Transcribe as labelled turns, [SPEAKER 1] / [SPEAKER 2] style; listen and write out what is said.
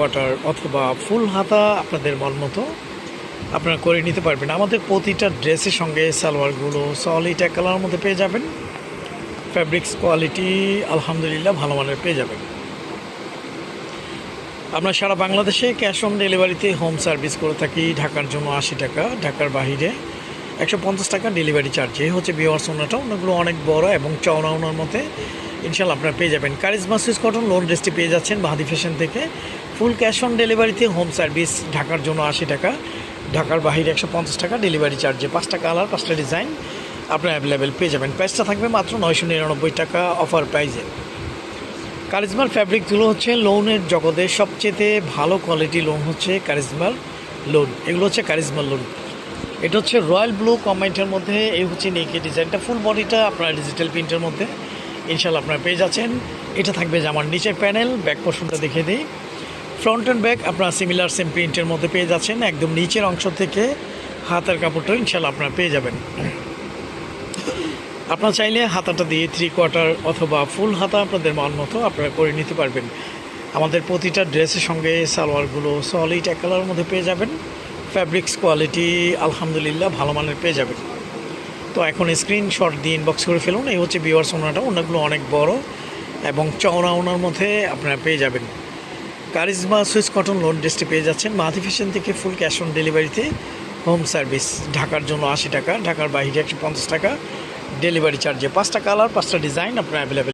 [SPEAKER 1] Quarter অথবা ফুল হাতা আপনাদের মন মতো আপনারা করে নিতে পারবেন। আমাদের প্রতিটা ড্রেসের সঙ্গে সালোয়ারগুলো সলিড এক কালারের মধ্যে পেয়ে যাবেন। ফ্যাব্রিক্স কোয়ালিটি আলহামদুলিল্লাহ ভালো মানের পেয়ে যাবেন। আমরা সারা বাংলাদেশে ক্যাশ অন ডেলিভারিতে হোম সার্ভিস করে থাকি। ঢাকার জন্য আশি টাকা, ঢাকার বাহিরে একশো পঞ্চাশ টাকা ডেলিভারি চার্জ এই হচ্ছে বিওয়ার্স ওনাটা ওনাগুলো অনেক বড় এবং চওড়া ওনার মধ্যে ইনশাল্লাহ আপনারা পেয়ে যাবেন। কারিজমা সুইস কটন লোন ড্রেসটি পেয়ে যাচ্ছেন বাহাদি ফ্যাশন থেকে। ফুল ক্যাশ অন ডেলিভারিতে হোম সার্ভিস ঢাকার জন্য আশি টাকা, ঢাকার বাহিরে একশো পঞ্চাশ টাকা ডেলিভারি চার্জে পাঁচটা কালার পাঁচটা ডিজাইন আপনারা অ্যাভেলেবেল পেয়ে যাবেন। প্রাইসটা থাকবে মাত্র নয়শো নিরানব্বই টাকা অফার প্রাইজে কারিজমার ফ্যাব্রিকগুলো হচ্ছে লোনের জগতের সবচেয়ে ভালো কোয়ালিটি লোন হচ্ছে কারিজমার লোন এগুলো হচ্ছে কারিজমার লোন এটা হচ্ছে রয়্যাল ব্লু কমেন্টের মধ্যে, এই হচ্ছে নেকি ডিজাইনটা ফুল বডিটা আপনার ডিজিটাল প্রিন্টের মধ্যে। ইনশাল্লাহ আপনারা পেয়ে যাচ্ছেন। এটা থাকবে জামার নিচের প্যানেল, ব্যাক পোর্শনটা দেখে দিই। ফ্রন্ট অ্যান্ড ব্যাক আপনারা সিমিলার সেম প্রিন্টের মধ্যে পেয়ে যাচ্ছেন, একদম নিচের অংশ থেকে হাতের কাপড়টা ইনশাল্লাহ আপনারা পেয়ে যাবেন। আপনারা চাইলে হাতাটা দিয়ে থ্রি কোয়ার্টার অথবা ফুল হাতা আপনাদের মন মতো আপনারা করে নিতে পারবেন। আমাদের প্রতিটা ড্রেসের সঙ্গে সালোয়ারগুলো সলিড এক কালারের মধ্যে পেয়ে যাবেন। ফ্যাব্রিক্স কোয়ালিটি আলহামদুলিল্লাহ ভালো মানের পেয়ে যাবেন। তো এখন স্ক্রিনশট দিয়ে ইনবক্স করে ফেলুন। এই হচ্ছে বিওয়ার্স ওনাটা। ওনাগুলো অনেক বড় এবং চওড়া ওনার মধ্যে আপনারা পেয়ে যাবেন। কারিজমা সুইস কটন লোন ড্রেসটি পেয়ে যাচ্ছেন। মাহাতি থেকে ফুল ক্যাশ অন ডেলিভারিতে হোম সার্ভিস ঢাকার জন্য আশি টাকা, ঢাকার বাইরে একশো পঞ্চাশ টাকা। ডেলিভারি চার্জে পাঁচটা কালার পাঁচটা ডিজাইন আপনার অ্যাভেলেবেল